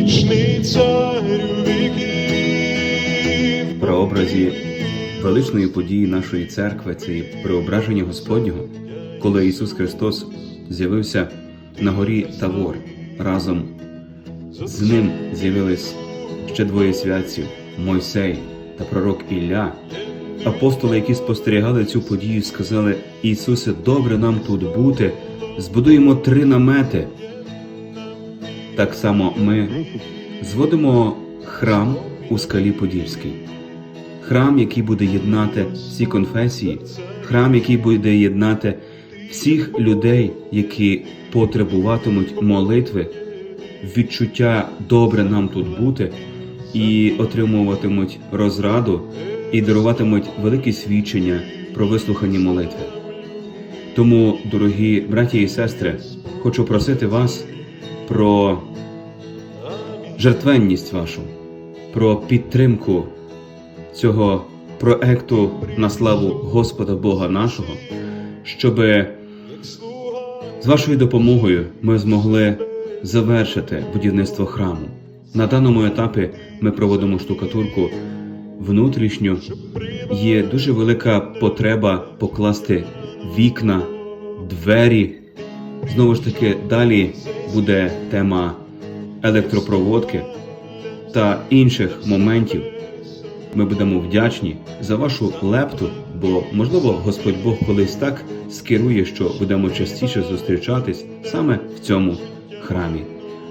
вічний царю віків. Прообразі величної події нашої церкви це преображення Господнього, коли Ісус Христос з'явився на горі Тавор разом з ним з'явились ще двоє святців Мойсей та пророк Ілля. Апостоли, які спостерігали цю подію, сказали: Ісусе, добре нам тут бути, збудуємо три намети. Так само ми зводимо храм у скалі Подільській. Храм, який буде єднати всі конфесії, храм, який буде єднати всіх людей, які потребуватимуть молитви, відчуття добре нам тут бути, і отримуватимуть розраду, і даруватимуть великі свідчення про вислухані молитви. Тому, дорогі браті і сестри, хочу просити вас про жертвенність вашу, про підтримку цього проекту на славу Господа Бога нашого, щоб з вашою допомогою ми змогли завершити будівництво храму. На даному етапі ми проводимо штукатурку внутрішню. Є дуже велика потреба покласти вікна, двері. Знову ж таки, далі буде тема електропроводки та інших моментів. Ми будемо вдячні за вашу лепту, бо можливо Господь Бог колись так скерує, що будемо частіше зустрічатись саме в цьому храмі.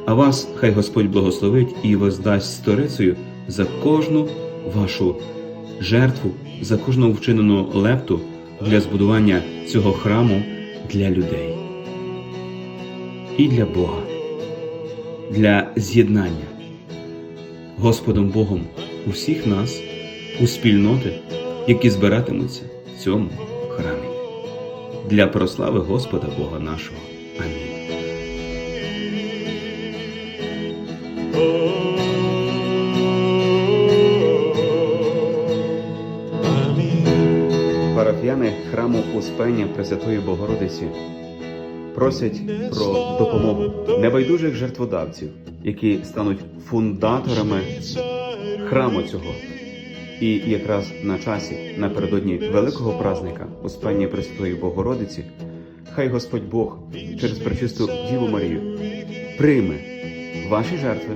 А вас хай Господь благословить і воздасть сторицею за кожну вашу жертву, за кожну вчинену лепту для збудування цього храму для людей і для Бога, для з'єднання Господом Богом усіх нас у спільноти, які збиратимуться в цьому храмі. Для прослави Господа Бога нашого. Амінь. Парафіяни храму Успення Пресвятої Богородиці просять про допомогу небайдужих жертводавців, які стануть фундаторами храму цього. І якраз на часі, напередодні великого празника Успення Пресвятої Богородиці, хай Господь Бог через пречисту Діву Марію прийме ваші жертви,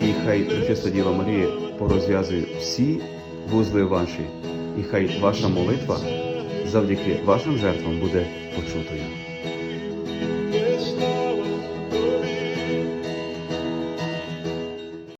і хай пречиста Діва Марія порозв'язує всі вузли ваші, і хай ваша молитва завдяки вашим жертвам буде почутою.